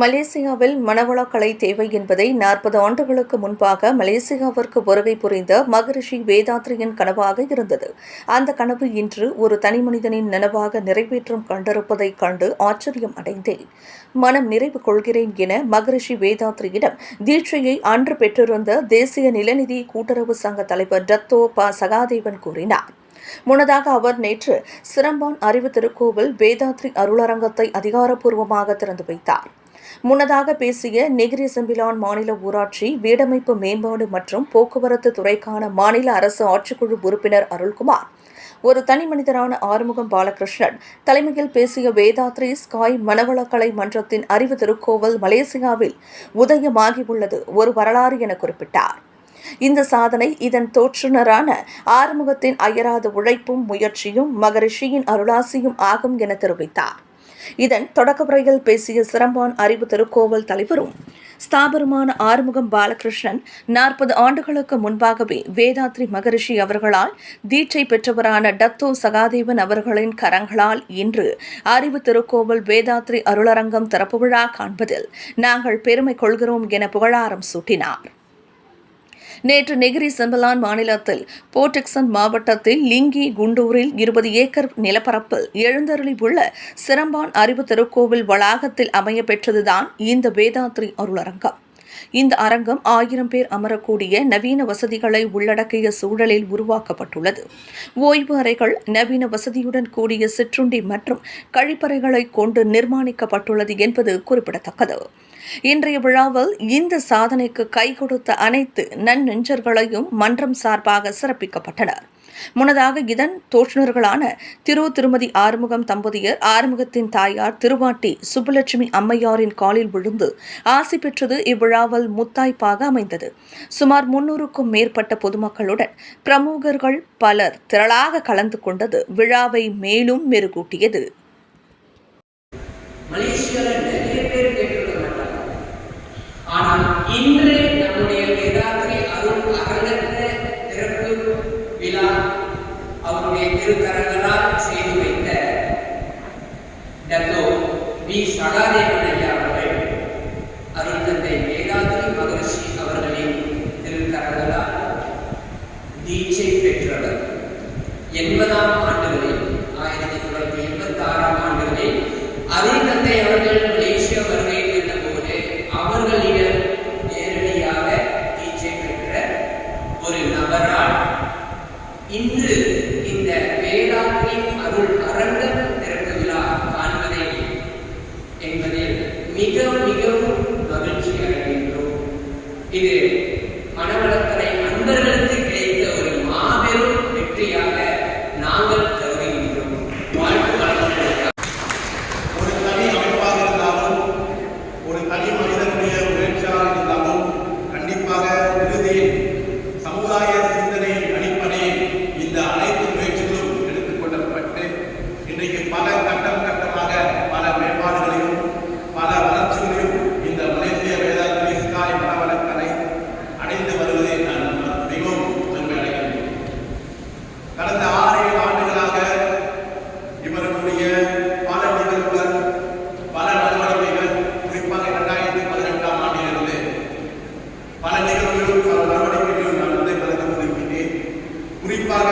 மலேசியாவில் மனவளக்கலை தேவை என்பதை நாற்பது ஆண்டுகளுக்கு முன்பாக மலேசியாவிற்கு வருகை புரிந்த மகரிஷி வேதாத்ரியின் கனவாக இருந்தது. அந்த கனவு இன்று ஒரு தனிமனிதனின் நனவாக நிறைவேற்றம் கண்டிருப்பதைக் கண்டு ஆச்சரியம் அடைந்தேன். மனம் நிறைவு கொள்கிறேன் என மகரிஷி வேதாத்ரியிடம் தீட்சையை அன்று பெற்றிருந்த தேசிய நிலநிதி கூட்டுறவு சங்க தலைவர் டத்தோ ப. சகாதேவன் கூறினார். முன்னதாக அவர் நேற்று சிரம்பான் அறிவு திருக்கோவில் வேதாத்ரி அருளரங்கத்தை அதிகாரப்பூர்வமாக திறந்து வைத்தார். முன்னதாக பேசிய நெகிரி செம்பிலான் மாநில ஊராட்சி வீடமைப்பு மேம்பாடு மற்றும் போக்குவரத்து துறைக்கான மாநில அரசு ஆட்சிக்குழு உறுப்பினர் அருள்குமார். ஒரு தனி மனிதரான ஆறுமுகம் பாலகிருஷ்ணன் தலைமையில் பேசிய வேதாத்ரி ஸ்காய் மனவளக்கலை மன்றத்தின் அறிவு திருக்கோவில் மலேசியாவில் உதயமாகியுள்ளது ஒரு வரலாறு என குறிப்பிட்டார். இந்த சாதனை இதன் தோற்றுநரான ஆறுமுகத்தின் அயராத உழைப்பும் முயற்சியும் மகரிஷியின் அருளாசியும் ஆகும் என தெரிவித்தார். இதன் தொடக்க உரையில் பேசிய சிரம்பான் அறிவு திருக்கோவில் தலைவரும் ஸ்தாபருமான ஆறுமுகம் பாலகிருஷ்ணன் நாற்பது ஆண்டுகளுக்கு முன்பாகவே வேதாத்ரி மகரிஷி அவர்களால் தீட்சை பெற்றவரான டத்தோ சகாதேவன் அவர்களின் கரங்களால் இன்று அறிவு திருக்கோவில் வேதாத்ரி அருளரங்கம் திறப்பு விழா காண்பதில் நாங்கள் பெருமை கொள்கிறோம் என புகழாரம் சூட்டினார். நேற்று நெகிரி செம்பலான் மாநிலத்தில் போர்டெக்சன் மாவட்டத்தில் லிங்கி குண்டூரில் இருபது ஏக்கர் நிலப்பரப்பில் எழுந்தருளி உள்ள சிரம்பான் அறிவு திருக்கோவில் வளாகத்தில் அமைய பெற்றதுதான் இந்த வேதாத்ரி அருளரங்கம். இந்த அரங்கம் ஆயிரம் பேர் அமரக்கூடிய நவீன வசதிகளை உள்ளடக்கிய சூழலில் உருவாக்கப்பட்டுள்ளது. ஓய்வு அறைகள் நவீன வசதியுடன் கூடிய சிற்றுண்டி மற்றும் கழிப்பறைகளை கொண்டு நிர்மாணிக்கப்பட்டுள்ளது என்பது குறிப்பிடத்தக்கது. இன்றைய விழாவில் இந்த சாதனைக்கு கை கொடுத்த அனைத்து நன்னெஞ்சர்களையும் மன்றம் சார்பாக சிறப்பிக்கப்பட்டனர். முன்னதாக இதன் தோற்றுநர்களான திரு திருமதி ஆறுமுகம் தம்பதியர் ஆறுமுகத்தின் தாயார் திருவாட்டி சுப்புலட்சுமி அம்மையாரின் காலில் விழுந்து ஆசி பெற்றது இவ்விழாவில் முத்தாய்ப்பாக அமைந்தது. சுமார் முன்னூறுக்கும் மேற்பட்ட பொதுமக்களுடன் பிரமுகர்கள் பலர் திரளாக கலந்து கொண்டது விழாவை மேலும் மெருகூட்டியது. மலேசியால இன்று இந்த வேதாத்ரி அருள் அரங்கம் திறப்பு விழா காண்பதை என்பதில் மிக மிகவும் மகிழ்ச்சி அடைகின்றோம் இது மனவளக்கலை அன்பர்களுக்கு கிடைத்த ஒரு மாபெரும் வெற்றியாக நாங்கள் கருதுகின்றோம். வாழ்த்து ஒரு தனி அமைப்பாக இருந்தாலும் ஒரு தனி மனிதனுடைய முயற்சியாக இருந்தாலும் கண்டிப்பாக இறுதியில் சமுதாய சிந்தனை அடிப்படையில் இந்த அனைத்து முயற்சிகளும் எடுத்துக்கொள்ளப்பட்டு இன்றைக்கு பல நிகழ்வுகளும் பல நடவடிக்கைகளும் நான் வந்து கலந்து கொண்டிருக்கின்றேன். குறிப்பாக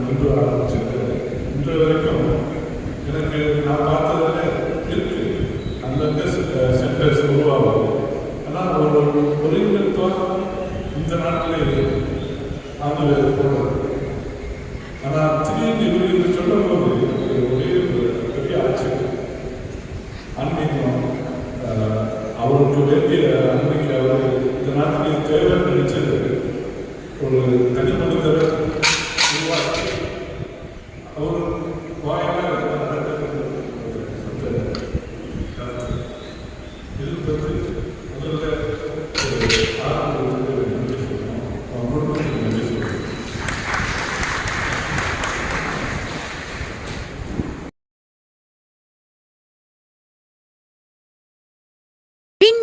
நின்று ஆரம்பிச்சிருக்கிறது இன்று வரைக்கும் எனக்கு நான் பார்த்ததுல இருக்கு நல்ல சென்டர்ஸ் உருவாகும் ஆனால் ஒரு ஒருங்கிணைத்தோம் இந்த நாட்டிலே ஆங்கிலேயர் போடுறது ஆனால் திடீர்னு இவர் என்று சொல்லும் போது ஒரே பெரிய ஆச்சரியம் ஆன்மீகம் அவருக்கு வேண்டிய ஆன்மீக அவர் இந்த நாட்டிலே தேவை நினைச்சது. ஒரு தனிமனித